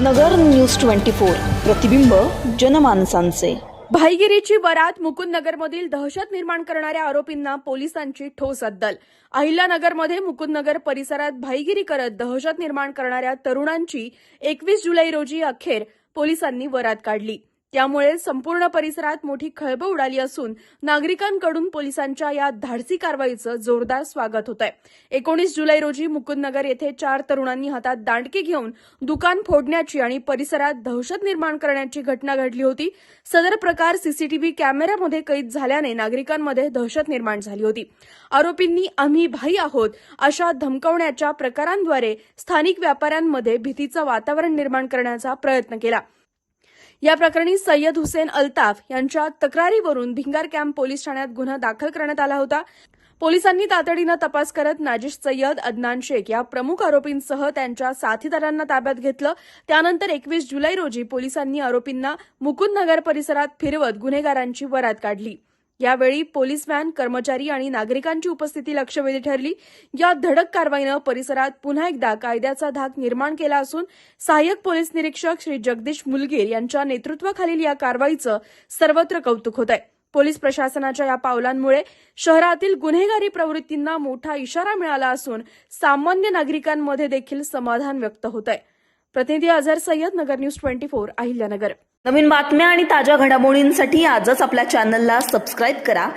नगर news twenty four प्रतिबिंब जनमानसांचे. भाईगिरीची वरात मुकुंदनगरमधील दहशत निर्माण करणाऱ्या आरोपींना पोलिसांची ठोस अद्दल. अहिल्यानगरमध्ये मुकुंदनगर परिसरात भाईगिरी करत दहशत निर्माण करणाऱ्या तरुणांची एकवीस जुलै रोजी अखेर पोलिसांनी वरात काढली. त्यामुळे संपूर्ण परिसरात मोठी खळबळ उडाली असून नागरिकांकडून पोलिसांच्या या धाडसी कारवाईचं जोरदार स्वागत होत आहे एकोणीस जुलै रोजी मुकुंदनगर येथे चार तरुणांनी हातात दांडकी घेऊन दुकान फोडण्याची आणि परिसरात दहशत निर्माण करण्याची घटना घडली होती. सदर प्रकार सीसीटीव्ही कॅमेऱ्यामध्ये कैद झाल्याने नागरिकांमध्ये दहशत निर्माण झाली होती. आरोपींनी आम्ही भाई आहोत अशा धमकवण्याच्या प्रकारांद्वारे स्थानिक व्यापाऱ्यांमध्ये भीतीचं वातावरण निर्माण करण्याचा प्रयत्न केला. या प्रकरणी सय्यद हुसेन अल्ताफ यांच्या तक्रारीवरून भिंगार कॅम्प पोलीस ठाण्यात गुन्हा दाखल करण्यात आला होता. पोलिसांनी तातडीनं तपास करत नाजिश सय्यद अदनान शेख या प्रमुख आरोपींसह त्यांच्या साथीदारांना ताब्यात घेतलं. त्यानंतर एकवीस जुलै रोजी पोलिसांनी आरोपींना मुकुंदनगर परिसरात फिरवत गुन्हेगारांची वरात काढली. यावेळी पोलीस व्हॅन कर्मचारी आणि नागरिकांची उपस्थिती लक्षवेधी ठरली. या धडक कारवाईनं परिसरात पुन्हा एकदा कायद्याचा धाक निर्माण केला असून सहाय्यक पोलीस निरीक्षक श्री जगदीश मुलगीर यांच्या नेतृत्वाखालील या कारवाईचं सर्वत्र कौतुक होत आहे. पोलीस प्रशासनाच्या या पावलांमुळे शहरातील गुन्हेगारी प्रवृत्तींना मोठा इशारा मिळाला असून सामान्य नागरिकांमध्ये देखील समाधान व्यक्त होत आहे. प्रतिनिधी Azhar Sayyed Nagar news twenty four Ahilyanagar. नवीन बातम्या आणि ताज्या घडामोडींसाठी आजच आपल्या चॅनलला सबस्क्राईब करा.